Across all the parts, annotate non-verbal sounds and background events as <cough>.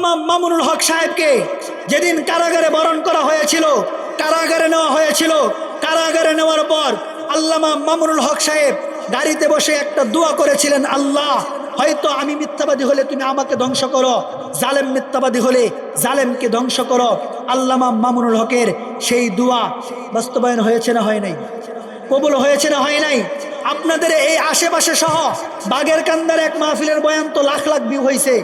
আল্লামা মামুনুল হক সাহেবকে যেদিন কারাগারে বরণ করা হয়েছিল, কারাগারে নেওয়া হয়েছিল, কারাগারে নেওয়ার পর আল্লামা মামুনুল হক সাহেব গাড়িতে বসে একটা দোয়া করেছিলেন, আল্লাহ, হয়তো আমি মিথ্যাবাদী হলে তুমি আমাকে ধ্বংস করো, জালেম মিথ্যাবাদী হলে জালেমকে ধ্বংস করো। আল্লামা মামুনুল হকের সেই দোয়া বাস্তবায়ন হয়েছে না হয় নাই? কবুল হয়েছে না হয় নাই? আপনাদের এই আশেপাশে সহ বাগের কান্দার এক মাহফিলের বয়ান তো লাখ লাখ ভিউ হয়েছে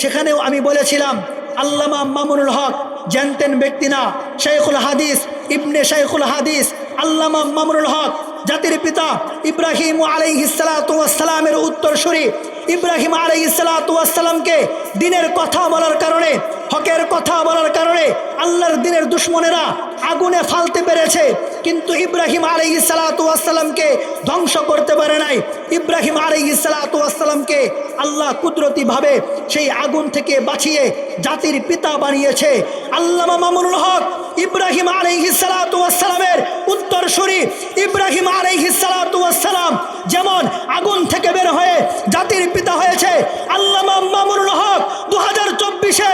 সেখানেও আমি বলেছিলাম, আল্লামা মামুনুল হক জানতেন ব্যক্তি না শেখুল হাদিস, ইবনে শেখুল হাদিস, আল্লামা মামুনুল হক জাতির পিতা ইব্রাহিম আলাইহিসালামের উত্তরসূরি। ইব্রাহিম আলাইহিসালামকে দিনের কথা বলার কারণে, হকের কথা বলার কারণে আল্লাহর দিনের দুশ্মনেরা আগুনে ফালতে পেরেছে। কিন্তু ইব্রাহিম আলাইহিসালামকে ধ্বংস করতে পারে নাই। ইব্রাহিম আলাইহিসালামকে আল্লাহ কুদরতিভাবে সেই আগুন থেকে বাঁচিয়ে জাতির পিতা বানিয়েছে। আল্লাহ মামুনুল হক ইব্রাহিম আলাইহিসালামের উত্তরসূরি ইব্রাহিম আলাইহিসালাম যেমন আগুন থেকে বের হয়ে জাতির পিতা হয়েছে। আল্লামা মামুনুল হক দু হাজার চব্বিশে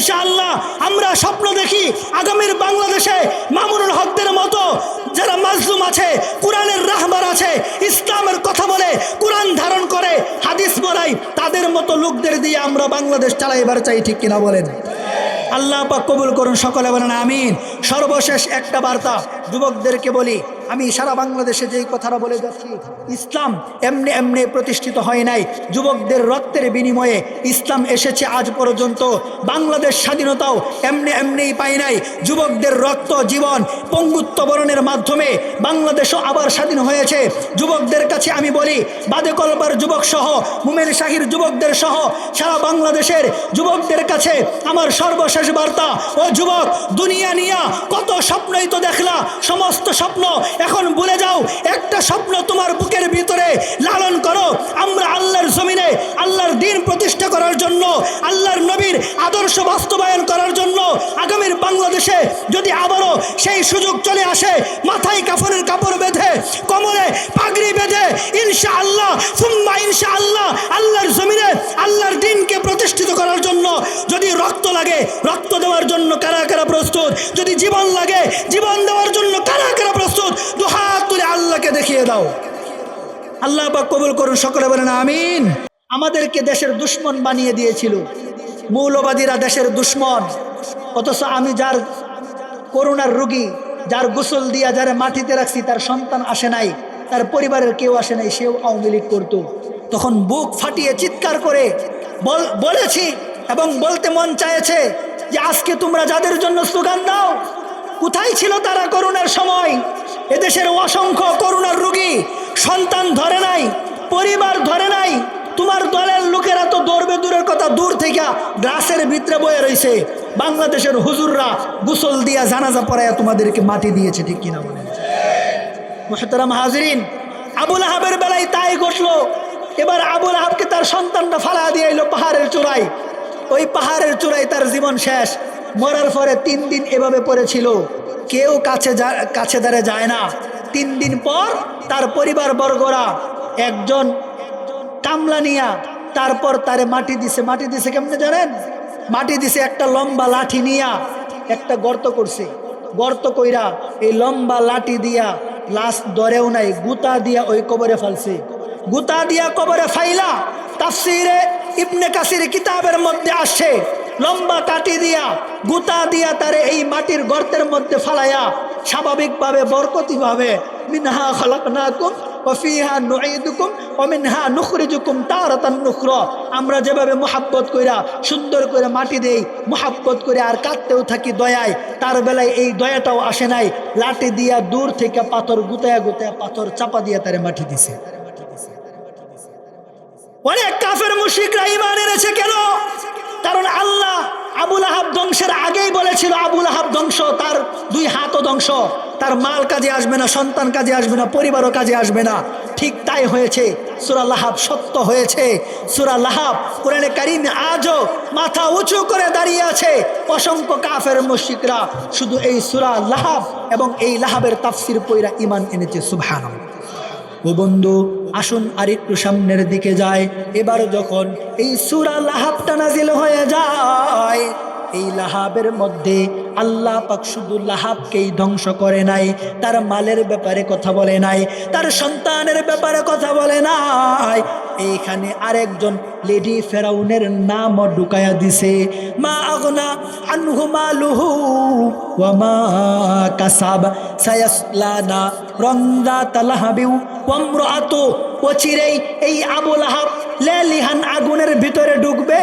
ইনশাআল্লাহ আমরা স্বপ্ন দেখি আগামীর বাংলাদেশে মামুনুল হকদের মতো যারা মাজলুম আছে, কোরআনের রাহবার আছে, ইসলামের কথা বলে, কোরআন ধারণ করে, হাদিস বলাই তাদের মতো লোকদের দিয়ে আমরা বাংলাদেশ চালাইবার চাই ঠিক কিনা বলেন। আল্লাহ পাক কবুল করুন, সকলে বলেন আমিন। সর্বশেষ একটা বার্তা, যুবকদেরকে বলি আমি সারা বাংলাদেশে যেই কথাটা বলে যাচ্ছি, ইসলাম এমনি এমনি প্রতিষ্ঠিত হয় নাই। যুবকদের রক্তের বিনিময়ে ইসলাম এসেছে আজ পর্যন্ত। বাংলাদেশ স্বাধীনতাও এমনি এমনিই পাই নাই। যুবকদের রক্ত, জীবন, পঙ্গুত্ব বরণের মাধ্যমে বাংলাদেশও আবার স্বাধীন হয়েছে। যুবকদের কাছে আমি বলি, বাদে কলবার যুবক সহ মুমেন শাহির যুবকদের সহ, সারা বাংলাদেশের যুবকদের কাছে আমার সর্বশেষ বার্তা, ও যুবক, দুনিয়া নিয়া কত স্বপ্নই তো দেখলা, সমস্ত স্বপ্ন এখন বলে যাও, একটা স্বপ্ন তোমার বুকের ভিতরে লালন করো। আমরা আল্লাহর জমিনে আল্লাহর দিন প্রতিষ্ঠা করার জন্য, আল্লাহর নবীর আদর্শ বাস্তবায়ন করার জন্য আগামীর বাংলাদেশে যদি আবারও সেই সুযোগ চলে আসে, মাথায় কাফনের কাপড় বেঁধে কোমরে আল্লাহ সুম্মা ইনশা আল্লাহ আল্লাহর জমিনে, আল্লাহর দিনকে প্রতিষ্ঠিত করার জন্য যদি রক্ত লাগে, রক্ত দেওয়ার জন্য কারা কারা প্রস্তুত? যদি জীবন লাগে, জীবন দেওয়ার জন্য কারা কারা প্রস্তুত? দু হাত তুলে আল্লাহকে দেখিয়ে দাও। আল্লাহ পাক কবুল করুন, সকলে বলেন আমিন। আমাদেরকে দেশের দুশ্মন বানিয়ে দিয়েছিল। মৌলবাদীরা দেশের দুশ্মন। অথচ আমি যার করোনার রুগী, যার গোসল দিয়া, যারা মাটিতে রাখছি, তার সন্তান আসে নাই। তার পরিবারের কেউ আসে নাই, সেও আওয়ামী লীগ করতো। তখন বুক ফাটিয়ে চিৎকার করে বল বলেছি এবং বলতে মন চাইছে যে আজকে তোমরা যাদের জন্য স্লোগান দাও, কোথায় ছিল তারা করোনার সময়? এদেশের অসংখ্য করোনার রুগী সন্তান ধরে নাই, পরিবার ধরে নাই, তোমার দলের লোকেরা তো দৌড়বে দূরের কথা, দূর থেকে গ্লাসের ভিতরে বয়ে রয়েছে বাংলাদেশের হুজুররা গুসল দিয়া জানাজা পড়ায় তোমাদেরকে মাটি দিয়েছে, ঠিক কিনা বলেন? মোহতারাম হাজরিন। আবুল আহাবের বেলায় তাই ঘটলো এবার আবুল আহাবকে তার সন্তানটা ফালা দিয়ে এলো পাহাড়ের চূড়ায়। ওই পাহাড়ের চূড়ায় তার জীবন শেষ। মরার পরে তিন দিন এভাবে পড়েছিল। কেউ কাছে কাছে দাঁড়ে যায় না। তিন দিন পর তার পরিবার বর্গরা একজন কামলা নিয়া তারপর তারে মাটি দিছে। মাটি দিছে কেমনে জানেন? মাটি দিছে একটা লম্বা লাঠি নিয়া। একটা গর্ত করছে। গর্ত কইরা এই লম্বা লাঠি দিয়া লাশ ধরেও নাই, গুতা দিয়া ওই কবরে ফালছে। গুতা দিয়া কবরে ফাইলা, তাফসিরে ইবনে কাসির কিতাবের মধ্যে আসে লম্বা কাটি দিয়া, গুতা দিয়া তারে এই মাটির গর্তের মধ্যে ফালাইয়া, স্বাভাবিকভাবে, বরকতিভাবে, মিনহা খালাকনাকুম ওফিহা নুঈদুকুম ওমিনহা নুখরিজুকুম তারাতান নুখরা আমরা যেভাবে মোহাব্বত কইরা, সুন্দর করে মাটি দেই মোহাব্বত করে আর কাঁদতেও থাকি দয়ায়, তার বেলায় এই দয়াটাও আসে নাই। লাঠি দিয়া দূর থেকে পাথর গুতায়া গুতায়া পাথর চাপা দিয়া তারে মাটি দিছে। অনেক কাফের মুশরিকরা ইমান এনেছে কেন? কারণ আল্লাহ আবুল আহাব ধ্বংসের আগেই বলেছিল, আবুল আহাব ধ্বংস, তার দুই হাতও ধ্বংস। তার মাল কাজে আসবে না, সন্তান কাজে আসবে না, পরিবারও কাজে আসবে না। ঠিক তাই হয়েছে, সুরা লাহাব সত্য হয়েছে। সুরা লাহাব কোরআনে কারিম আজও মাথা উঁচু করে দাঁড়িয়ে আছে। অসংখ্য কাফের মুশিকরা শুধু এই সুরা লাহাব এবং এই লাহাবের তাফসির পইরা ইমান এনেছে সুবহান ও বন্ধু, আসুন আর একটু সামনের দিকে যায় এবার যখন এই সুরা লাহাবটা নাজিল হয়ে যায় এই লাহাবের মধ্যে আল্লাহ পাক শুধু লাহাবকেই ধ্বংস করে নাই, তার মালের ব্যাপারে কথা বলে নাই, তার সন্তানের ব্যাপারে কথা বলে নাই। এইখানে আরেকজন লেডি ফেরাউনের নাম ঢুকায়া দিছে, মা আগনা আনহু মালুহু ওয়া মা কাসাব, সায়াসলানা রংদা তালাহাবিউ ওয়ামরাতু অচিরেই এই আবু লাহাব লেলিহান আগুনের ভিতরে ঢুকবে।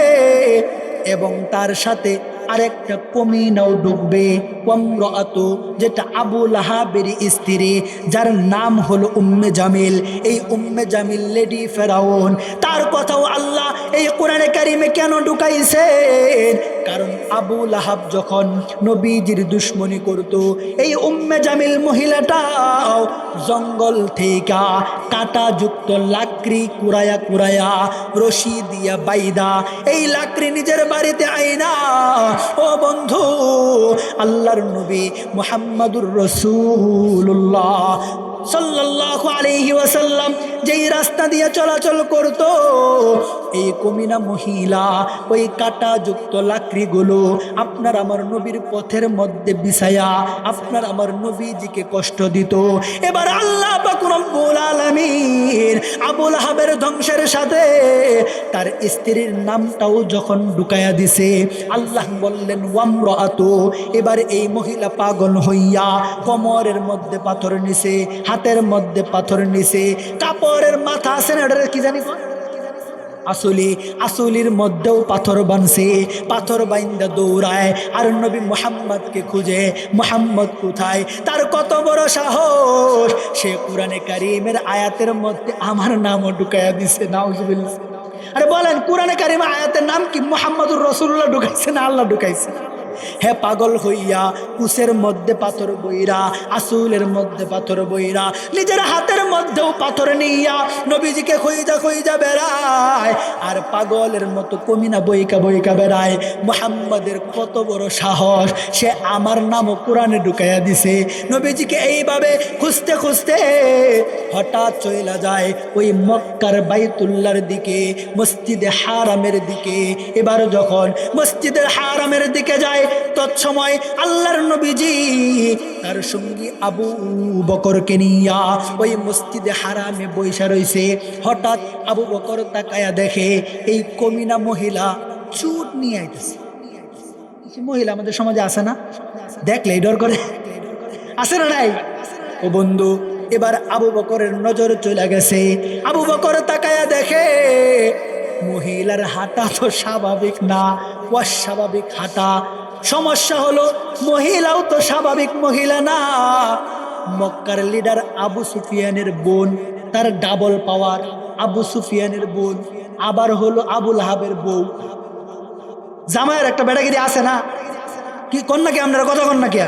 এবং তার সাথে আরেকটা কমিনাও ডুববে। কমরাত যেটা আবু লাহাবের স্ত্রী, যার নাম হলো উম্মে জামিল। এই উম্মে জামিল লেডি ফেরাউন। তার কথাও আল্লাহ এই কোরআনে কারিমে কেন ঢুকাইছেন? কারণ আবু লাহাব যখন নবীজির দুশ্মনী করত, এই উম্মে জামিল মহিলাটাও জঙ্গল থেকে কাঁটাযুক্ত লাকড়ি কুড়ায়া কুড়ায়া রশি দিয়া বাইদা, এই লাকড়ি নিজের বাড়িতে আইনা। ও বন্ধু, আল্লাহর নবী মুহাম্মাদুর রসুল্লাহ সাল্লাল্লাহু আলাইহি ওয়াসাল্লাম যেই রাস্তা দিয়ে চলাচল করত, এই কমিনা মহিলা, ওই কাটাযুক্ত লাকড়িগুলো আপনার আমার নবীর পথের মধ্যে বিছায়া আপনার আমার নবীজিকে কষ্ট দিত। এবার আল্লাহ পাক রব্বুল আলামিন আবুল হাবের ধ্বংসের সাথে তার স্ত্রীর নামটাও যখন ঢুকায়া দিছে, আল্লাহ বললেন ওয়ামরাতু এবার এই মহিলা পাগল হইয়া কোমরের মধ্যে পাথর নিছে হাতের মধ্যে পাথর নিছে কাপড়ের মাথা আছে না কি জানি? আসলি, আসলির মধ্যেও পাথর বানছে, পাথর বাইন্দা দৌড়ায়, আর নবী মোহাম্মদকে খুঁজে, মোহাম্মদ কোথায়? তার কত বড় সাহস? সে কোরআনে কারিমের আয়াতের মধ্যে আমার নামও ঢুকাইয়া দিছে, নাউজুবিল্লাহ। আরে বলেন, কোরআনে কারিমে আয়াতের নাম কি? মোহাম্মদুর রসুল্লাহ ঢুকাইছে না আল্লাহ ঢুকাইছে? হে পাগল হইয়া কুসের মধ্যে পাথর বইরা আসুলের মধ্যে পাথর বইরা, নিজের হাতের মধ্যেও পাথর নিয়া নবীজিকে খইজা খইজা বেড়ায়। আর পাগলের মতো কমিনা বইকা বইকা বেড়ায়। মোহাম্মদের কত বড় সাহস, সে আমার নামও কোরআনে ঢুকাইয়া দিছে। নবীজিকে এইভাবে খুঁজতে খুঁজতে হঠাৎ চইলা যায় ওই মক্কার বাইতুল্লার দিকে, মসজিদে হারামের দিকে। এবার যখন মসজিদের হারামের দিকে যায় তৎসময় আল্লাহর নবীজি তার সঙ্গী আবু বকরকে নিয়া ওই মসজিদে হারামে বৈশা রইছে। হঠাৎ আবু বকর তাকায়া দেখে এই কমিনা মহিলা চুট নিয়ে আইতেছে। মহিলা আমাদের সমাজে আছে না? দেখলে ডর করে। আছে না নাই? ও বন্ধু, এবার আবু বকরের নজর চলে গেছে। আবু বকর তাকায়া দেখে মহিলার হাঁটা তো স্বাভাবিক না, অস্বাভাবিক হাঁটা। সমস্যা হলো, মহিলাও তো স্বাভাবিক মহিলা না। মক্কার লিডার আবু সুফিয়ানের বোন, তার ডাবল পাওয়ার আবু সুফিয়ানের বোন, আবার হলো আবুল হাবের বউ। জামাইয়ের একটা বেটাগিরি আছে না? কি কন্যা কি আপনারা? কথা কন্যা কে?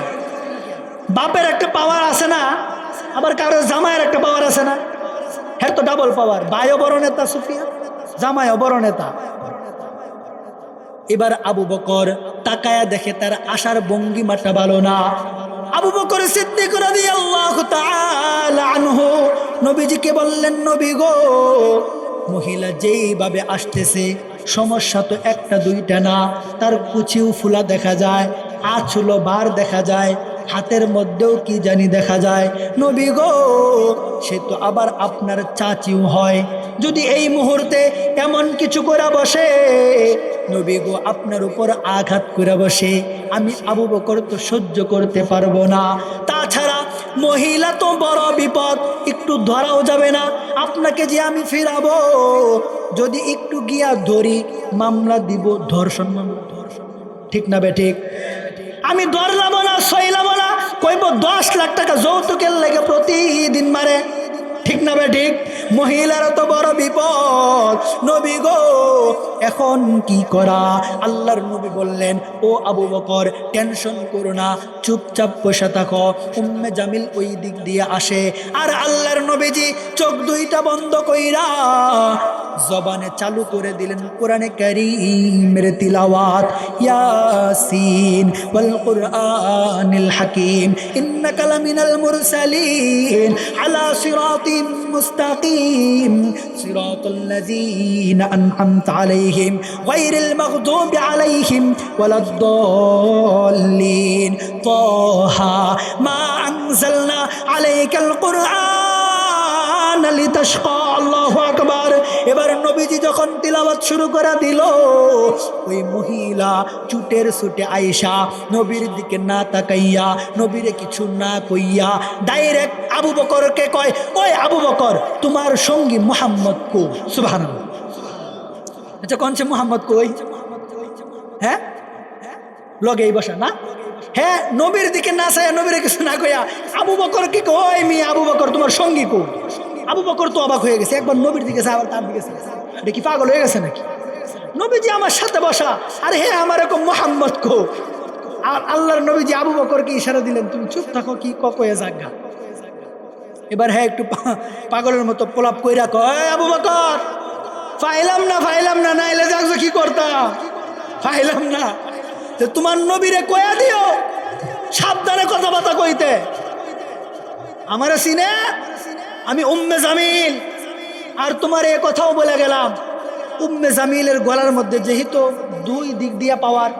বাপের একটা পাওয়ার আছে না? আবার কারও জামাইয়ের একটা পাওয়ার আছে না? হ্যাঁ তো ডাবল পাওয়ার বায়ো বড় নেতা সুফিয়া। জামাইও বড় নেতা। এবার আবু বকর তাকায়া দেখে তার আশার ভঙ্গিমাটা ভালো না। আবু বকর সিদ্দিক আনহু, নবীজিকে বললেন, নবী গো, মহিলা যেইভাবে আসতেছে, সমস্যা তো একটা দুইটা না। তার কুচিও ফুলা দেখা যায় আছুলো বার দেখা যায়, হাতের মধ্যেও কি জানি দেখা যায়। নবী গো, সে তো আবার আপনার চাচিও হয়। যদি এই মুহূর্তে এমন কিছু করে বসে, নবী গো, আপনার উপর আঘাত করে বসে, আমি আবু বকর তো সহ্য করতে পারব না। তাছাড়া মহিলা তো বড় বিপদ, একটু ধরাও যাবে না। আপনাকে যে আমি ফিরাবো, যদি একটু গিয়া ধরি, মামলা দিব, ধর্ষণ মামলা, ধর্ষণ ঠিক না বে ঠিক? আমি ধরলাম না সইলাম না, কইব দশ লাখ টাকা যৌতুকের লেগে প্রতিদিন মারে। ঠিক না ঠিক? মহিলার তো বড় বিপদ। নবী গো, এখন কি করা? আল্লাহর নবী বললেন, ও আবু বকর, টেনশন করো না, চুপচাপ বসে থাকো। উম্মে জামিল ওই দিক দিয়ে আসে। আর আল্লাহর নবীজি চোখ দুইটা বন্ধ কইরা জবানে চালু করে দিলেন কোরআনে করিমের তিলাওয়াত। ইয়াসিন ওয়াল কুরআনিল হাকিম। ইন্নাকা লামিনাল মুরসালিন আলা সিরাতিম মুস্তাকিম। সিরাতাল লাযিনা আন'আমতা আলাইহিম গায়রিল মাগদুবি আলাইহিম ওয়ালাদ-দাল্লিন। তাহা মা আনজালনা আলাইকাল কুরআন লিতাশকা। এবার নবীজি যখন তিলাওয়াত শুরু করে দিল, ওই মহিলা চুটের সুটে আয়েশা নবীর দিকে না তাকাইয়া, নবীরে কিছু না কইয়া ডাইরেক্ট আবু বকরকে কয়, ওই আবু বকর, তোমার সঙ্গী মোহাম্মদ কো? সুবহানাল্লাহ। আচ্ছা কোন সে মোহাম্মদ কই হ্যাঁ? লগে এই বসা, না? হ্যাঁ নবীর দিকে না চাই নবীর কিছু না কইয়া, আবু বকর কি কয় মি, আবু বকর, তোমার সঙ্গী কো? আবু বকর তো অবাক হয়ে গেছে। একবার নবীর দিকে আবার তার দিকে। এটা কি পাগল হয়ে গেছে নাকি? নবীজি আমার সাথে বসা। আরে হ্যাঁ আমার এরকম মোহাম্মদ কো। আর আল্লাহর নবীজি আবু বকরকে ইশারা দিলেন, তুমি চুপ থাকো, কি কয়ে জাগা এবার হ্যাঁ একটু পাগলের মতো পোলাপ কইরা কয় আবু বকর, ফাইলাম না ফাইলাম না, নাইলে যাচ্ছ কি করতা? ফাইলাম না। তো তোমার নবীরে কয়া দিও, সাবধানে কথাবার্তা কইতে। আমার সিনে আমি উম্মে জামিল। আর তোমার এ কথাও বলে গেলাম, উম্মে জামিলের গলার মধ্যে যেহেতু দুই দিক দিয়া পাওয়ার,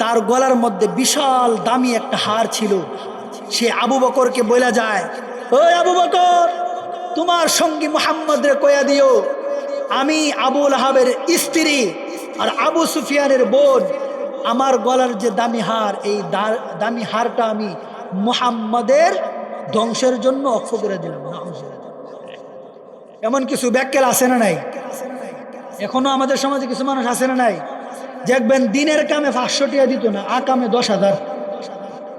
তার গলার মধ্যে বিশাল দামি একটা হার ছিল। সে আবু বকরকে বলা যায় ওই আবু বকর, তোমার সঙ্গী মোহাম্মদ রে কয়া দিও, আমি আবুল আহাবের স্ত্রী আর আবু সুফিয়ানের বোন। আমার গলার যে দামি হার, এই দামি হারটা আমি মুহাম্মাদের ধ্বংসের জন্য অক্ষ করে দিলাম এমন কিছু ব্যাখ্যাল আছে না নাই? এখনও আমাদের সমাজে কিছু মানুষ আছে না নাই? দেখবেন দিনের কামে পাঁচশো টিয়া দিত না আ কামে দশ হাজার।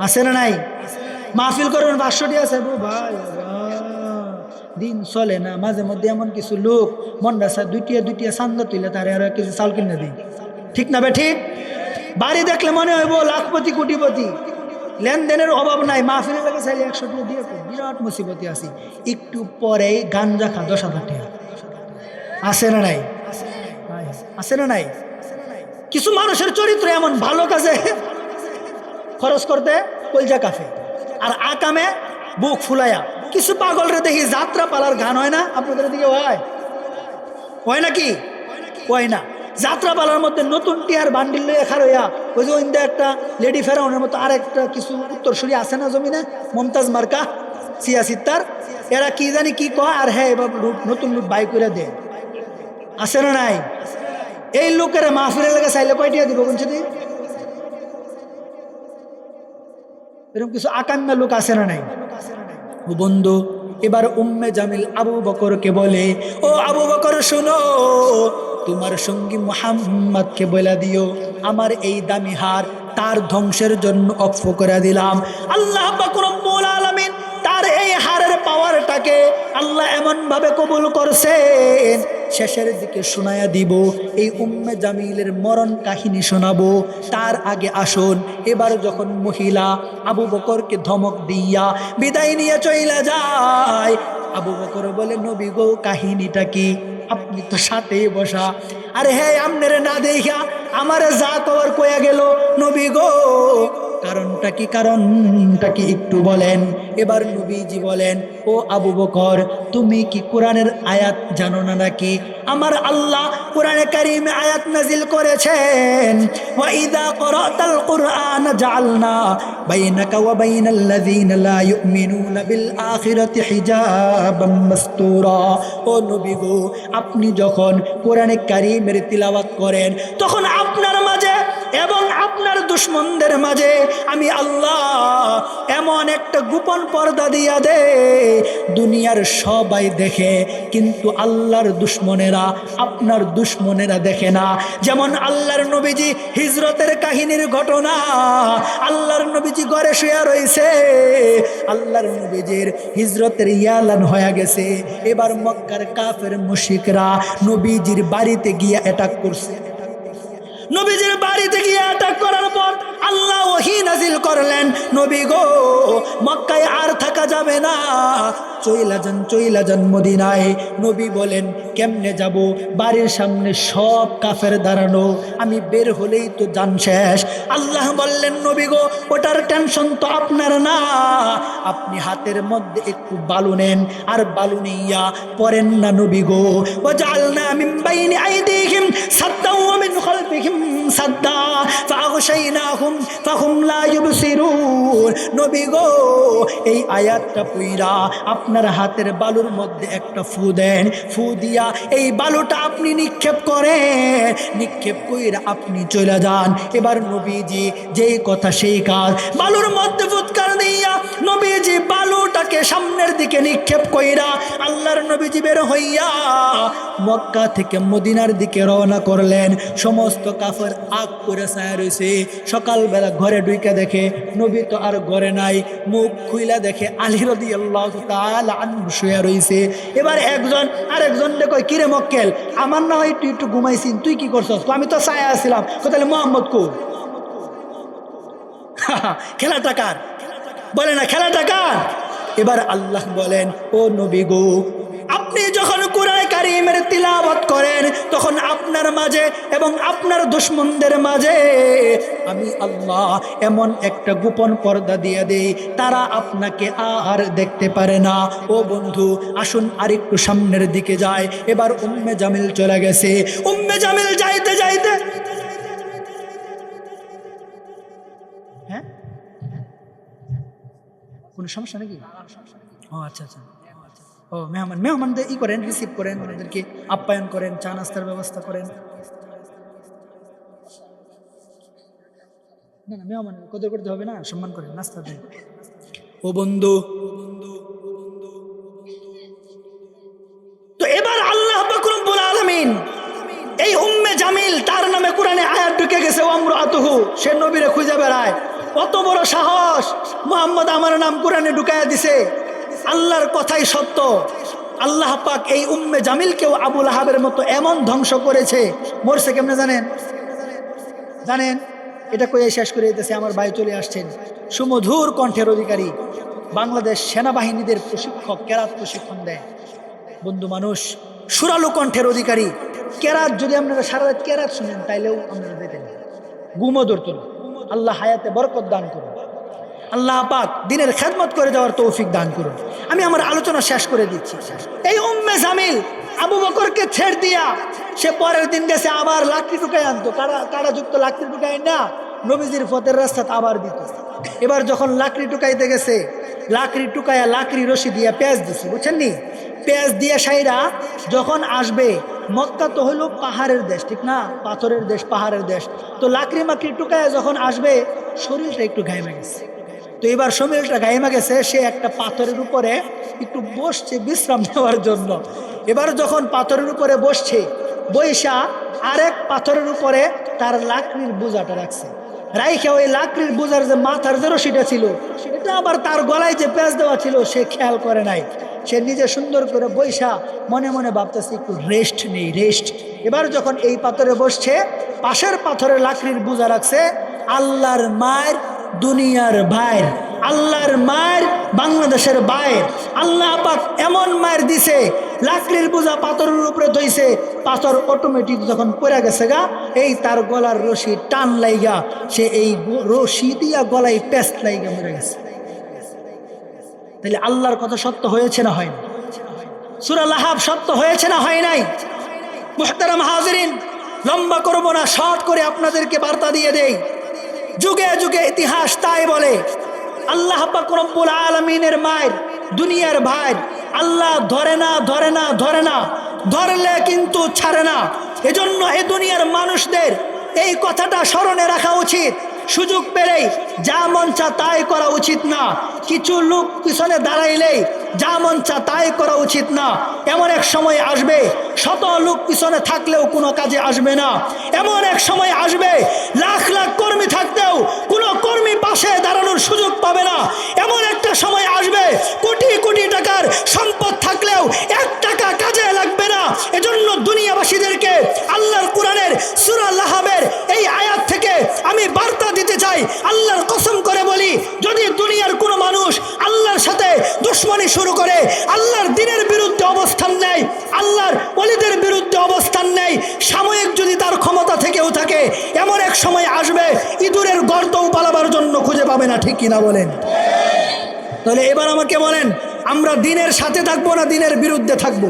আছে না নাই? মাহফিল করবেন পাঁচশো টিয়া আছে? ভাই দিন চলে না, মাঝে মধ্যে এমন কিছু লোক স্যার দুইটিয়া দুইটিয়া চান্দা তুলে তারে আর কিছু চাল কিনে দিই ঠিক না বে ঠিক? বাড়ি দেখলে মনে হইব লাখপতি, কোটিপতি। লেনদেনের অভাব নাই, মাহফিলের লাগে চাইলে একশো টাকা দিয়ে বিরাট মুসিবতে আছি। একটু পরেই গাঞ্জা খা দশ হাজার টাকা। আছে না নাই? আছে না নাই? কিছু মানুষের চরিত্র এমন, ভালো কাজে খরচ করতে কলজা কাফে। আর আকামে বুক ফুলায়া। কিছু পাগলরে দেখি যাত্রা পালার গান হয় না? আপনাদের দিকে হয়? হয় নাকি? হয় না। যাত্রা পালার মধ্যে নতুন টিয়ার বান্ডিল লইয়া খারইয়া ওই যে ওইন্দা একটা লেডি ফেরাউনের মতো আর একটা কিছু উত্তরসূরি আছে না জমিনে? মমতাজ মার্কা, সিয়া এরা কি জানি কি কয়, আর হ্যাঁ এবার লুট- নতুন লুট বাই করে দেয়। আছে না নাই? এই লোকেরা মাহফিলের লাগে চাইলে কয়টিয়া দিব দি এরকম কিছু আকাঙ্ক্ষা লোক আছে না নাই? বন্ধু, এবার উম্মে জামিল আবু বকরকে বলে, ও আবু বকর, শোনো তোমার সঙ্গী মোহাম্মদকে বলে দিও, আমার এই দামি হার তার ধ্বংসের জন্য অক্ষ করে দিলাম। আল্লাহ আলামিন তার এই হারের পাওয়ারটাকে আল্লাহ এমনভাবে কবুল করছেন। শেষের দিকে শোনায়া দিব, এই উম্মে জামিলের মরণ কাহিনী শোনাবো। তার আগে আসুন, এবার যখন মহিলা আবু বকরকে ধমক দিয়া বিদায় নিয়ে চইলা যায়, আবু বকর বলে, নবী গো, কাহিনীটা কি? আপনি তো সাথেই বসা। আরে হ্যাঁ আমনেরে না দেখা আমারে যা কবার কয়া গেল, নবী গো কারণটা কি? কারণটা কি একটু বলেন। এবার নবীজি বলেন, ও আবু বকর, তুমি কি কোরআনের আয়াত জানো না নাকি? আমার আল্লাহ কোরআনে কারিমে আয়াত নাজিল করেছেন, ওয়া ইদা করাতাল কুরআন বাইনাকা ওয়া লা ইউমিনুনা বিল আখিরাতি হিজাবাম মাসতুরা। ও নবী গো, আপনি যখন কোরআনে কারিমের তিলাওয়াত করেন, তখন আপনার মাঝে এবং আপনার দুশ্মনদের মাঝে আমি আল্লাহ এমন একটা গোপন পর্দা দিয়া দে, দুনিয়ার সবাই দেখে, কিন্তু আল্লাহর দুশ্মনেরা আপনার দুশ্মনেরা দেখে না। যেমন আল্লাহর নবীজি হিজরতের কাহিনীর ঘটনা, আল্লাহর নবীজি ঘরে শুয়ে রয়েছে, আল্লাহর নবীজির হিজরতের ইয়ালান হয়ে গেছে। এবার মক্কার কাফের মুশিকরা নবীজির বাড়িতে গিয়া অ্যাটাক করছে। নবীজির বাড়িতে গিয়ে অ্যাটাক করার পর আল্লাহ ওহি নাজিল করলেন, নবী গো, মক্কায় আর থাকা যাবে না। চইলা যান চইলা যান মদিনায়। নবী বলেন, কেমনে যাব? বাড়ির সামনে সব কাফের দাঁড়ানো। আমি বের হলেই তো যান শেষ। আল্লাহ বললেন, নবী গো, ওটার টেনশন তো আপনার না। আপনি হাতের মধ্যে একটু বালু নেন, আর বালু নিয়া পরেন না নবী গো। ও জালনা মিন বাইনি আইদিহিম সাদ্দা ওয়া মিন খালফিহিম সাদ্দা। ফাগশাইনাহুম, ফাহুম লা ইউবসিরুন নবী গো, এই আয়াতটা পুইরা আপনার হাতের বালুর মধ্যে একটা ফু দেন, ফু দিয়া এই বালুটা আপনি নিক্ষেপ করেন। নিক্ষেপ কইরা আপনি চলে যান। এবার নবীজি যেই কথা সেই কাজ। বালুর মধ্যে ফুৎকার দিয়া নবীজি বালুটাকে সামনের দিকে নিক্ষেপ কইরা আল্লাহর নবীজি বের হইয়া মক্কা থেকে মদিনার দিকে রওনা করলেন। সমস্ত কাফের আগ করে ছায়া রয়েছে সকালবেলা ঘরে ঢুইকে দেখে নবী তো আর ঘরে নাই। মুখ খুইলা দেখে আলী রয়েছে এবার একজন আর একজন কিরে মক্কেল, আমার না হয় তুই একটু ঘুমাইছিস তুই কি করছস? আমি তো ছায়া আসছিলাম তাহলে মোহাম্মদ কো <laughs> খেলা টাকার বলে না খেলা টাকার এবার আল্লাহ বলেন, ও নবী গো আপনি যখন কুরায় কারিমের তিলাবত করেন, তখন আপনার মাঝে এবং আপনার দুশ্মনদের মাঝে আমি আল্লাহ এমন একটা গোপন পর্দা দিয়ে দেই, তারা আপনাকে আর দেখতে পারে না। ও বন্ধু, আসুন আরেকটু সামনের দিকে যায় এবার উম্মে জামিল চলে গেছে। উম্মে জামিল যাইতে যাইতে। হ্যাঁ? কোনো সমস্যা নাকি? ও আচ্ছা আচ্ছা। ও, মেহমান মেহমানদের ই করেন রিসিভ করেন, ওনাদেরকে আপ্যায়ন করেন, চা নাস্তার ব্যবস্থা করেন। না না, মেহমান, কদর করতে হবে না, সম্মান করেন, নাস্তা দেন। ও বন্ধু, তো এবার আল্লাহ রব্বুল আলামিন, এই উম্মে জামিল, তার নামে কোরআনে আয়াত ঢুকে গেছে ওমর আতহু সে নবীরে খুঁজে বেড়ায়। কত বড় সাহস, মোহাম্মদ আমার নাম কোরআনে ঢুকাইয়া দিছে। আল্লাহর কথাই সত্য। আল্লাহ পাক এই উম্মে জামিলকেও আবুল আহাবের মতো এমন ধ্বংস করেছে। মরছে কেমনে জানেন? জানেন? এটা কয়ে শেষ করে দিতেছে, আমার ভাই চলে আসছেন। সুমধুর কণ্ঠের অধিকারী, বাংলাদেশ সেনাবাহিনীদের প্রশিক্ষক, কেরাত প্রশিক্ষণ দেয়। বন্ধু মানুষ, সুরালু কণ্ঠের অধিকারী, কেরাত যদি আপনারা সারা রাত কেরাত শুনেন, তাইলেও আপনারা যেতেন গুমো ধরতো আল্লাহ হায়াতে বরকত দান করুন। আল্লাহ পাক দিনের খেদমত করে দেওয়ার তৌফিক দান করুন। আমি আমার আলোচনা শেষ করে দিচ্ছি। এই উম্মে জামিল আবু বকরকে ছেড় দিয়া সে পরের দিন গেছে আবার লাকড়ি টুকাই আনতো। কারা কারাযুক্ত লাকড়ি টুকাই না? নবীজির ফতের রাস্তাতে আবার দিত। এবার যখন লাকড়ি টুকাইতে গেছে, লাকড়ি টুকাইয়া লাকড়ি রশি দিয়া পেঁয়াজ দিছে, বুঝছেন নি? পেঁয়াজ দিয়ে সাইরা যখন আসবে, মক্কা তো হইল পাহাড়ের দেশ, ঠিক না? পাথরের দেশ, পাহাড়ের দেশ। তো লাকড়ি মাকড়ি টুকায় যখন আসবে, শরীরটা একটু ঘাইমে গেছে। তো এবার শরীরটা ঘাইমে গেছে, সে একটা পাথরের উপরে একটু বসছে বিশ্রাম নেওয়ার জন্য। এবার যখন পাথরের উপরে বসছে, বৈশা আরেক পাথরের উপরে তার লাকড়ির বোঝাটা রাখছে। রাইখে ওই লাকড়ির বোঝার যে মাথার যে রশিটা ছিল এটা আবার তার গলায় যে পেঁচ দেওয়া ছিল, সে খেয়াল করে নাই। সে নিজে সুন্দর করে বৈশা মনে মনে ভাবতেছে, একটু রেস্ট নেই রেস্ট এবার যখন এই পাথরে বসছে, পাশের পাথরে লাকড়ির বোঝা রাখছে, আল্লাহর মায়ের দুনিয়ার ভাইয়ের আল্লাহর মায়ের, বাংলাদেশের বাইর আল্লাহ পাক এমন মায়ের দিছে, লাকড়ির বোঝা পাথরের উপরে ধইছে, পাথর অটোমেটিক যখন পড়ে গেছে গা, এই তার গলার রশি টান লাইগা, সে এই রশি দিয়া গলায় পেস্ট লাইগা মরে গেছে। তাহলে আল্লাহর কথা সত্য হয়েছে না হয়নি সুরা লাহাব সত্য হয়েছে না হয় নাই? মুহতারাম হাজরিন, লম্বা করব না, শর্ট করে আপনাদেরকে বার্তা দিয়ে দেই। যুগে যুগে ইতিহাস তাই বলে। আল্লাহ পাক রব্বুল আলমিনের মায়ের, দুনিয়ার ভাই আল্লাহ ধরে না ধরে না ধরে না, ধরলে কিন্তু ছাড়ে না। এজন্য এ দুনিয়ার মানুষদের এই কথাটা স্মরণে রাখা উচিত। সুযোগ পেলেই যা মন চা তাই করা উচিত না। কিছু লোক পিছনে দাঁড়াইলেই যা মন চা তাই করা উচিত না। এমন এক সময় আসবে, শত লোক পিছনে থাকলেও কোনো কাজে আসবে না। এমন এক সময় আসবে, লাখ লাখ কর্মী থাকতেও কোনো কর্মী পাশে দাঁড়ানোর সুযোগ পাবে না। কিনা বলেন? তাহলে এবার আমাকে বলেন আমরা দিনের সাথে থাকব না দিনের বিরুদ্ধে থাকব?